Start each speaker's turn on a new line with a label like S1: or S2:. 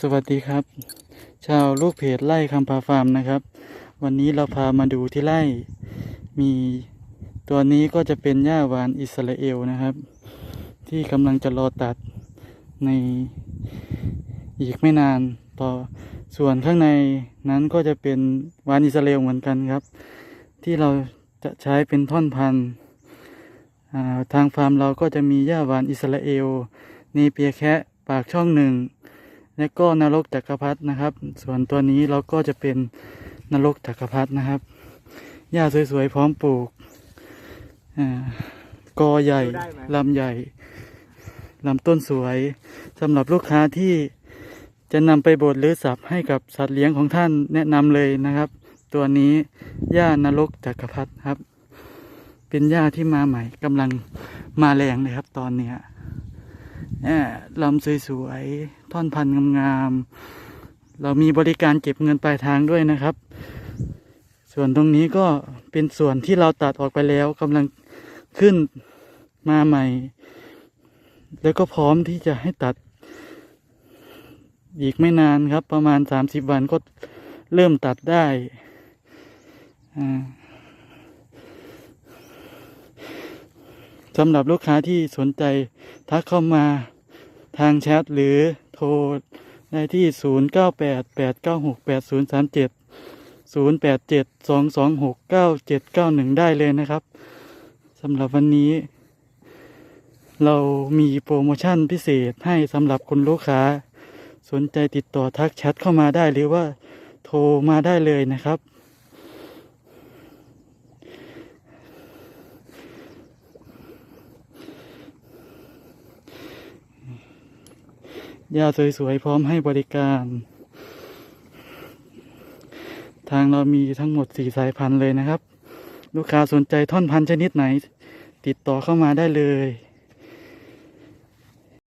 S1: สวัสดีครับ ชาวลูกเพจไล่คำพาฟาร์มนะครับ วันนี้เราพามาดูที่ไร่ มีตัวนี้ก็จะเป็นหญ้าหวานอิสราเอลนะครับ ที่กำลังจะรอตัดในอีกไม่นานต่อส่วนข้างในนั้นก็จะเป็นหวานอิสราเอลเหมือนกันครับ ที่เราจะใช้เป็นท่อนพันธุ์ทางฟาร์มเราก็จะมีหญ้าหวานอิสราเอลเนเปียแคะปากช่องหนึ่ง และก็นรกจักรพรรดินะครับ ส่วนตัวนี้เราก็จะเป็นนรกจักรพรรดินะครับ หญ้าสวยๆพร้อมปลูกอ่ากอใหญ่
S2: ดูได้ไหม
S1: ลำใหญ่ลำต้นสวยสำหรับลูกค้าที่จะนำไปบดหรือสับให้กับสัตว์เลี้ยงของท่านแนะนำเลยนะครับ ตัวนี้หญ้านรกจักรพรรดิครับ เป็นหญ้าที่มาใหม่กำลังมาแรงเลยครับตอนเนี้ยแอบ ลำสวยๆ ท่อนพันธุ์งามๆ เรามีบริการเก็บเงินปลายทางด้วยนะครับ ส่วนตรงนี้ก็เป็นส่วนที่เราตัดออกไปแล้วกำลังขึ้นมาใหม่ แล้วก็พร้อมที่จะให้ตัด อีกไม่นานครับ ประมาณสามสิบวันก็เริ่มตัดได้สำหรับลูกค้าที่สนใจทักเข้ามา ทางแชทหรือโทรได้ที่ 0 9 8 8 9 6 8 0 3 7 0 8 7 2 2 6 9 7 9 1 ได้เลยนะครับสำหรับวันนี้ เรามีโปรโมชั่นพิเศษให้สำหรับคุณลูกค้า สนใจติดต่อทักแชทเข้ามาได้หรือว่าโทรมาได้เลยนะครับ ยาสวยๆ พร้อมให้บริการ ทางเรามีทั้งหมดสี่สายพันธุ์เลยนะครับ ลูกค้าสนใจท่อนพันธุ์ชนิดไหน ติดต่อเข้ามาได้เลย